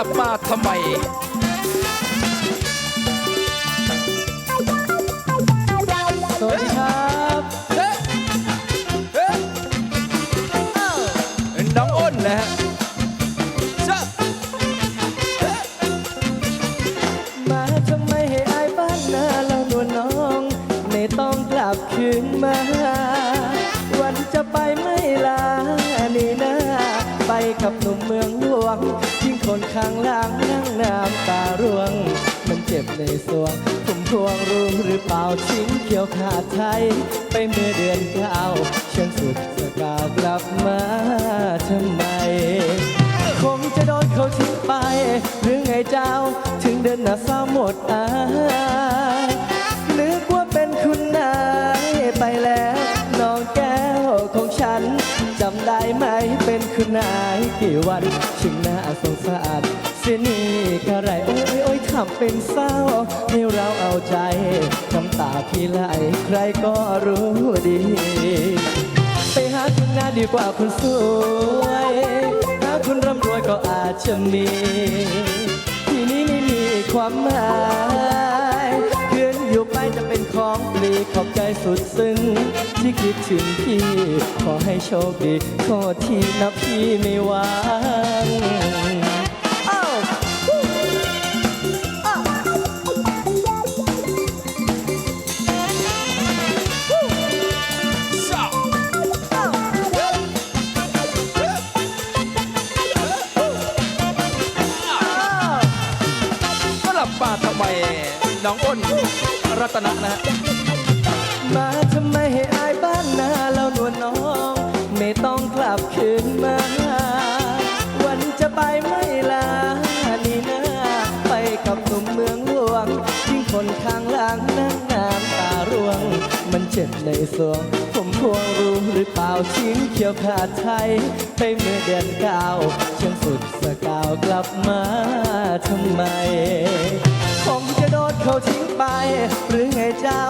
ลับมาทำไมสวัสดีครับเอ๊ะเฮ้น้องอ้นนะฮะจ้ะเอ๊ะมาทำไมให้อายบ้านนาเราหนวลน้อง ไม่ต้องกลับคืนมา ไปกับหนุ่มเมืองหลวงทิ้งคนข้างล่างนั่งน้ำตาร่วง มันเจ็บในสวงผมพวงรู้หรือเปล่าทิ้งเขียวขาดไทย ไปเมื่อเดือนเก้าเชิญสุดสกาวกลับมาทำไม คงจะโดนเขาทิ้งไป หรือไงเจ้า ถึงเดินหน้าเศร้าหมดอายนึกว่าเป็นคุณนายไปแล้ว วันชิงน่าสงสารเสียนี่กระไรโอ้ยโอ้ยทำเป็นเศร้าให้เราเอาใจน้ำตาพี่ไหลใครก็รู้ดี ไปหาคุณนาดีกว่าคุณสวยหาคุณร่ำรวยก็อาจจะมีที่นี้ไม่มีความหมาย ลีขอบใจสุดซึ้งที่คิดถึงพี่ ขอให้โชคดีขอที่นับพี่ไม่หวางอ้าวจ้ะอ้าวกลับมาทำไมน้องอ้นรัตนะนะฮะ มาทำไมให้อายบ้านนาเราหนวลน้อง ไม่ต้องกลับคืนมา วันจะไปไม่ลานี่นะไปกับหนุ่มเมืองหลวงทิ้งคนข้างหลังนั่งน้ำตาร่วง มันเจ็บในสวง ผมพวงรู้หรือเปล่าทิ้งเขียวขาดไทย ไปเมื่อเดือนเก้าเชียงสุดสกาวกลับมาทำไมคงจะโดนเขาทิ้งไป หรือไงเจ้า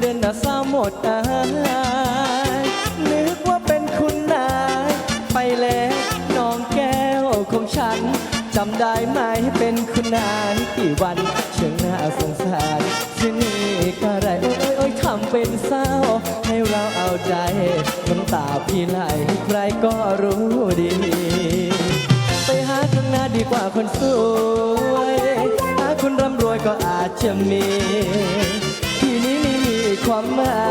เดินหน้าเศร้าหมดอายนึกว่าเป็นคุณนาย ไปแล้วน้องแก้วของฉันจำได้ไหมเป็นคุณนายกี่วันเชิงหน้าสงสารที่นี่ก็ไรโอ้ยโอ้ยทำเป็นเศร้า ให้เราเอาใจน้ำตาพี่ไหลใครก็รู้ดี ไปหาข้างหน้าดีกว่าคนสวย หาคนร่ำรวยก็อาจจะมี ความหมา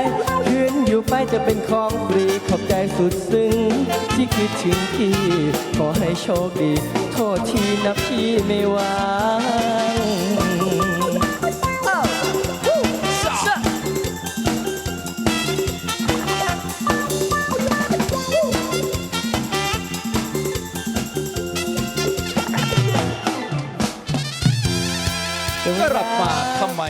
ยคืนอยู่ไปจะเป็นของฟรีขอบใจสุดซึ้งที่คิดถึงพี่ขอให้โชคดี โทษทีนะพี่ไม่วางอ้าวฮู้จ้ะชะกลับมาทำไม